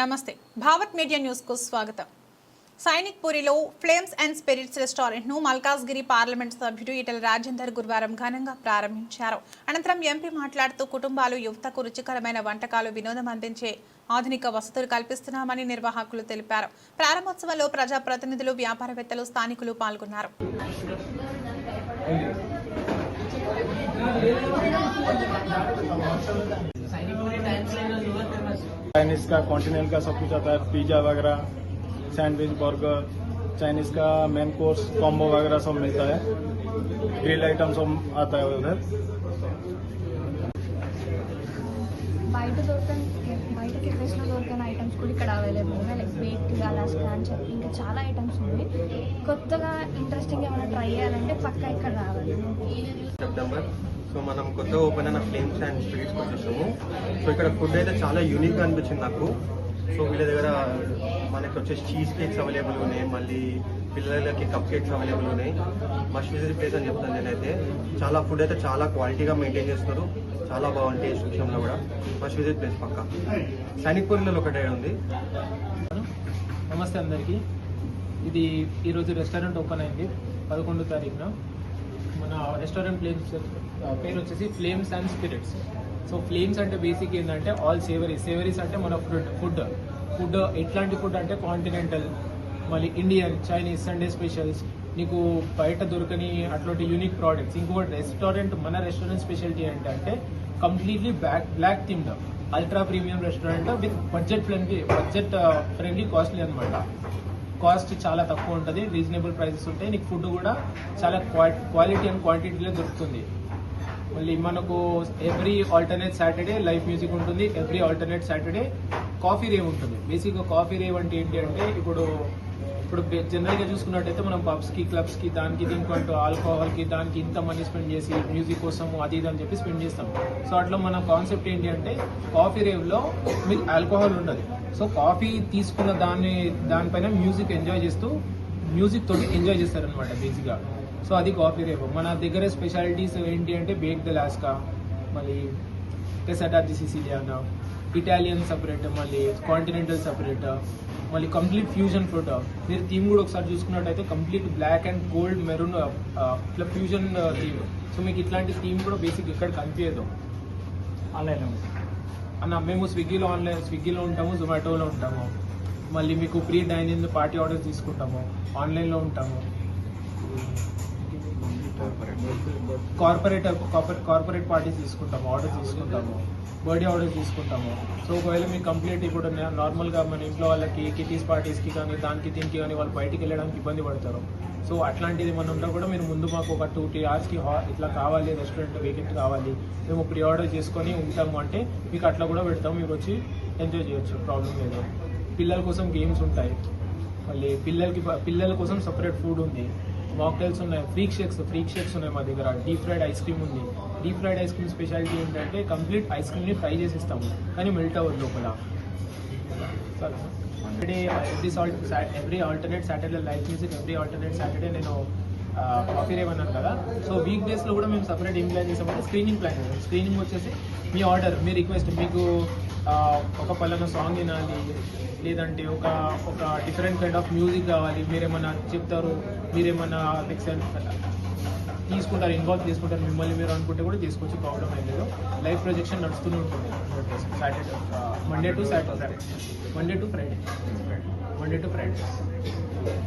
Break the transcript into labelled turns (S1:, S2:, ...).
S1: నమస్తే. భావత్ మీడియా న్యూస్కు స్వాగతం. సైనిక్ పూరిలో ఫ్లేమ్స్ అండ్ స్పిరిట్స్ రెస్టారెంట్ను మల్కాజ్గిరి పార్లమెంట్ సభ్యుడు ఈటల రాజేందర్ గురువారం ఘనంగా ప్రారంభించారు. అనంతరం ఎంపీ మాట్లాడుతూ కుటుంబాలు యువతకు రుచికరమైన వంటకాలు వినోదం అందించే ఆధునిక వసతులు కల్పిస్తున్నామని నిర్వాహకులు తెలిపారు. ప్రారంభోత్సవంలో ప్రజాప్రతినిధులు వ్యాపారవేత్తలు స్థానికులు పాల్గొన్నారు.
S2: चाइनीज का कॉन्टिनेंटल का सब कुछ आता है पिज्जा वगैरह सैंडविच बर्गर चाइनीज का मेन कोर्स कॉम्बो वगैरह सब मिलता है ग्रिल आइटम सब आता है उधर
S3: బయట దొరకని బయట కెఫేస్లో దొరకని ఐటమ్స్ కూడా ఇక్కడ అవైలబుల్ ఉన్నాయి లైక్ బేక్ అలాస్కా అని చెప్పి ఇంకా చాలా ఐటమ్స్ ఉన్నాయి. కొత్తగా ఇంట్రెస్టింగ్ ఏమైనా ట్రై చేయాలంటే పక్కా ఇక్కడ రావాలి.
S4: సెప్టెంబర్ సో మనం కొత్త ఓపెన్ అయిన ఫ్లేమ్స్ అండ్ స్పిరిట్స్కి వచ్చేసాము. సో ఇక్కడ ఫుడ్ అయితే చాలా యూనిక్గా అనిపించింది నాకు. సో వీళ్ళ దగ్గర మనకి వచ్చేసి చీజ్ కేక్స్ అవైలబుల్ ఉన్నాయి మళ్ళీ పిల్లలకి కప్ కేక్స్ అవైలబుల్ ఉన్నాయి మస్ట్ విజిట్ ప్లేస్ అని చెప్తాను నేనైతే. చాలా ఫుడ్ అయితే చాలా క్వాలిటీగా మెయింటైన్ చేస్తున్నారు. చాలా బాగుంది టేస్ట్ విషయంలో కూడా. మస్ట్ విజిట్ ప్లేస్ పక్క. సైనిక్ పూరిలో ఒకటే ఉంది.
S5: నమస్తే అందరికీ. ఇది ఈరోజు రెస్టారెంట్ ఓపెన్ అయింది. పదకొండో తారీఖున. మన రెస్టారెంట్ ఫ్లేమ్స్ పేరు వచ్చేసి Flames and Spirits so Flames అంటే బేసిక్ ఏంటంటే ఆల్ సేవరీస్ సేవరీస్ అంటే మన ఫుడ్ ఫుడ్ ఫుడ్ ఎట్లాంటి ఫుడ్ అంటే కాంటినెంటల్ మళ్ళీ ఇండియన్ చైనీస్ సండే స్పెషల్స్ నీకు బయట దొరకని అట్లాంటి యూనిక్ ప్రోడక్ట్స్ ఇంకొకటి రెస్టారెంట్ మన రెస్టారెంట్ స్పెషాలిటీ ఏంటంటే completely black black themed ultra premium restaurant with budget friendly budget friendly costly అనమాట కాస్ట్ చాలా తక్కువ ఉంటుంది రీజనబుల్ ప్రైసెస్ ఉంటాయి. నీకు ఫుడ్ కూడా చాలా క్వాలిటీ అండ్ క్వాంటిటీలో దొరుకుతుంది. మళ్ళీ మనకు every alternate Saturday live music ఉంటుంది. Every alternate Saturday coffee rave ఉంటుంది. బేసిక్గా కాఫీ రేవ్ అంటే ఏంటి అంటే ఇప్పుడు ఇప్పుడు జనరల్గా చూసుకున్నట్టయితే మనం పబ్స్కి క్లబ్స్కి దానికి దీనికి అంటూ ఆల్కహాల్కి దానికి ఇంత మనీ స్పెండ్ చేసి మ్యూజిక్ కోసం అది ఇది అని చెప్పి స్పెండ్ చేస్తాం. సో అట్లా మన కాన్సెప్ట్ ఏంటి అంటే కాఫీ రేవ్లో మీకు ఆల్కహాల్ ఉండదు. సో కాఫీ తీసుకున్న దాన్ని దానిపైన మ్యూజిక్ ఎంజాయ్ చేస్తూ మ్యూజిక్ తోటి ఎంజాయ్ చేస్తారనమాట బేసిక్గా సో అది కాఫీ రేవ్ మన దగ్గర స్పెషాలిటీస్ ఏంటి అంటే బేక్ ద లాస్కా మళ్ళీ టెసటా ది సిసిలియానా ఇటాలియన్ సపరేట్ మళ్ళీ కాంటినెంటల్ సపరేట్ మళ్ళీ కంప్లీట్ ఫ్యూజన్ ఫుడ్ మీరు థీమ్ కూడా ఒకసారి చూసుకున్నట్టయితే complete black and gold maroon ఇట్లా ఫ్యూజన్ థీమ్ సో మీకు ఇట్లాంటి థీమ్ కూడా బేసిక్ ఇక్కడ కనిపించదు.
S2: ఆన్లైన్
S5: అన్న మేము స్విగ్గీలో ఆన్లైన్ స్విగ్గీలో ఉంటాము జొమాటోలో ఉంటాము. మళ్ళీ మీకు ప్రీ డైనింగ్ పార్టీ ఆర్డర్ తీసుకుంటాము ఆన్లైన్లో ఉంటాము. కార్పొరేట్ కార్పొరేట్ పార్టీస్ తీసుకుంటాము ఆర్డర్ తీసుకుంటాము బర్త్డే ఆర్డర్ తీసుకుంటాము. సో ఒకవేళ మీకు కంప్లీట్ ఇప్పుడు నార్మల్గా మన ఇంట్లో వాళ్ళకి కిటీస్ పార్టీస్కి కానీ దానికి దీనికి కానీ వాళ్ళు బయటికి వెళ్ళడానికి ఇబ్బంది పడతారు. సో అట్లాంటిది మనం ఉన్నా కూడా మీరు ముందు మాకు ఒక టూ త్రీ అవర్స్కి ఇట్లా కావాలి రెస్టారెంట్ వేకెంట్ కావాలి మేము ప్రీ ఆర్డర్ చేసుకొని ఉంటాము అంటే మీకు అట్లా కూడా పెడతాం మీకు వచ్చి ఎంజాయ్ చేయొచ్చు ప్రాబ్లం లేదు. పిల్లల కోసం గేమ్స్ ఉంటాయి. మళ్ళీ పిల్లలకి పిల్లల కోసం సపరేట్ ఫుడ్ ఉంది. మాక్టైల్స్ ఉన్నాయి ఫ్రీక్ షేక్స్ ఫ్రీక్ షేక్స్ ఉన్నాయి మా దగ్గర. డీప్ ఫ్రైడ్ ఐస్ క్రీమ్ ఉంది. Deep fried ice cream speciality ఏంటంటే కంప్లీట్ ఐస్ క్రీమ్ని ఫ్రై చేసి ఇస్తాము కానీ మెల్ట్ అవ్వదు లోపల. Saturday every salt every alternate Saturday life music every alternate Saturday నేను కాఫీ రేవ్ అన్నాను కదా. సో వీక్ డేస్లో కూడా మేము సపరేట్ ఏం ప్లాన్ చేసామంటే స్క్రీనింగ్ ప్లాన్ చేసాం. స్క్రీనింగ్ వచ్చేసి మీ ఆర్డర్ మీ రిక్వెస్ట్ మీకు ఒక పలానా సాంగ్ వినాలి లేదంటే ఒక ఒక డిఫరెంట్ కైండ్ ఆఫ్ మ్యూజిక్ కావాలి మీరేమన్నా చెప్తారు మీరేమన్నా ఎక్సెల్ తీసుకుంటారు ఇన్వాల్వ్ తీసుకుంటారు మిమ్మల్ని మీరు అనుకుంటే కూడా తీసుకొచ్చి ప్రాబ్లం ఏం లేదు. లైవ్ ప్రొజెక్షన్ నడుస్తూనే ఉంటుంది. Saturday Monday to Saturday Monday to Friday Monday to Friday